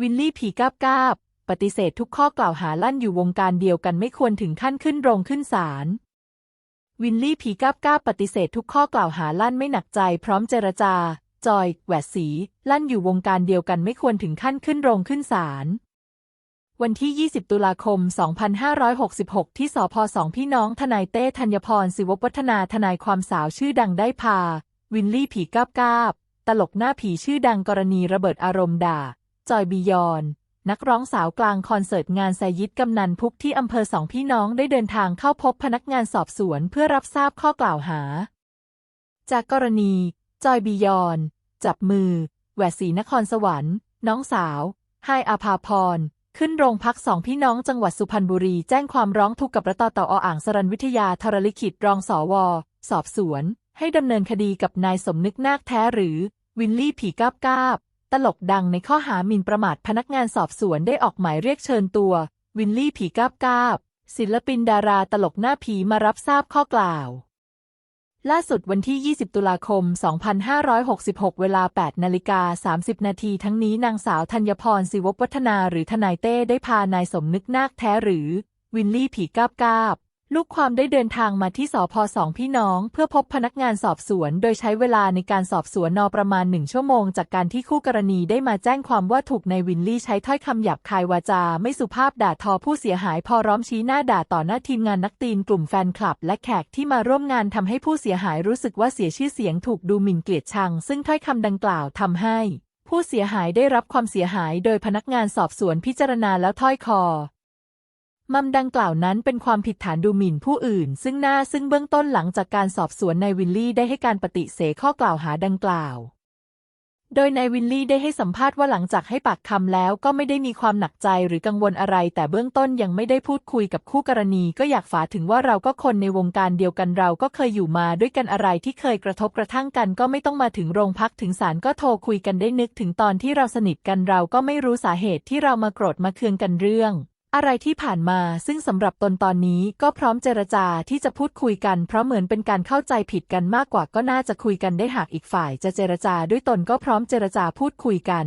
วินลี่ผีกาบกาบปฏิเสธทุกข้อกล่าวหาลั่นอยู่วงการเดียวกันไม่ควรถึงขั้นขึ้นโรงขึ้นศาลวินลี่ผีกาบกาบปฏิเสธทุกข้อกล่าวหาลั่นไม่หนักใจพร้อมเจรจา จอย แหวดสี ลั่นอยู่วงการเดียวกันไม่ควรถึงขั้นขึ้นโรงขึ้นศาลวันที่ 20 ตุลาคม 2566 ที่สพสองพี่น้องทนายเต้ธัญพรศิววัฒนาทนายความสาวชื่อดังได้พา วินลี่ผีกาบกาบตลกหน้าผีชื่อดังกรณีระเบิดอารมณ์ด่า จอยบียอน นักร้องสาวกลางคอนเสิร์ตงานแซยิดกำนันพุกที่อำเภอสองพี่น้องได้เดินทางเข้าพบพนักงานสอบสวนเพื่อรับทราบข้อกล่าวหา จากกรณี จอยบียอน จับมือ แหวสีนครสวรรค์ น้องสาวไฮอาภาพร ขึ้นโรงพักสองพี่น้องจังหวัดสุพรรณบุรี แจ้งความร้องทุกข์กับรตตออ่างสรันวิทยาธรลิขิตรองสอวสอบสวน ให้ดำเนินคดีกับนายสมนึกนาคแท้หรือ วินลี่ผีกาบกาบ ตลกดังในข้อหาหมิ่นประมาทพนักงานสอบสวนได้ออกหมายเรียกเชิญตัว วินลี่ผีกาบกาบศิลปินดาราตลกหน้าผีมารับทราบข้อกล่าว ล่าสุดวันที่ 20 ตุลาคม 2566 เวลา 8 นาฬิกา 30 นาทีทั้งนี้นางสาวธัญพรศิววัฒนาหรือทนายเต้ได้พานายสมนึกนาคแท้หรือ วินลี่ผีกาบกาบ ลูกความได้เดินทางมาที่สพสองพี่น้อง เพื่อพบพนักงานสอบสวน โดยใช้เวลาในการสอบสวนนอประมาณหนึ่งชั่วโมง จากการที่คู่กรณีได้มาแจ้งความว่าถูกนายวินลี่ใช้ถ้อยคำหยาบคายวาจา ไม่สุภาพด่าทอผู้เสียหายพอร้อมชี้หน้าด่าต่อหน้าทีมงานนักตีนกลุ่มแฟนคลับ และแขกที่มาร่วมงานทำให้ผู้เสียหายรู้สึกว่าเสียชื่อเสียงถูกดูหมิ่นเกลียดชัง ซึ่งถ้อยคำดังกล่าวทำให้ ผู้เสียหายได้รับความเสียหาย โดยพนักงานสอบสวนพิจารณาแล้วถ้อยคอ มัมดังกล่าวนั้นเป็นความผิดฐานดูหมิ่นผู้อื่น ซึ่งหน้าซึ่งเบื้องต้นหลังจากการสอบสวนนายวิลลี่ได้ให้การปฏิเสธข้อกล่าวหาดังกล่าว โดยนายวินลี่ได้ให้สัมภาษณ์ว่าหลังจากให้ปากคำแล้วก็ไม่ได้มีความหนักใจหรือกังวลอะไร แต่เบื้องต้นยังไม่ได้พูดคุยกับคู่กรณี ก็อยากฝากถึงว่าเราก็คนในวงการเดียวกันเราก็เคยอยู่มาด้วยกันอะไรที่เคยกระทบกระทั่งกัน ก็ไม่ต้องมาถึงโรงพักถึงศาลก็โทรคุยกันได้นึกถึงตอนที่เราสนิทกันเราก็ไม่รู้สาเหตุที่เรามาโกรธมาเคืองกันเรื่อง อะไรที่ผ่านมาซึ่งสำหรับตนตอนนี้ก็พร้อมเจรจาที่จะพูดคุยกัน เพราะเหมือนเป็นการเข้าใจผิดกันมากกว่าก็น่าจะคุยกันได้หากอีกฝ่าย จะเจรจาด้วยตนก็พร้อมเจรจาพูดคุยกัน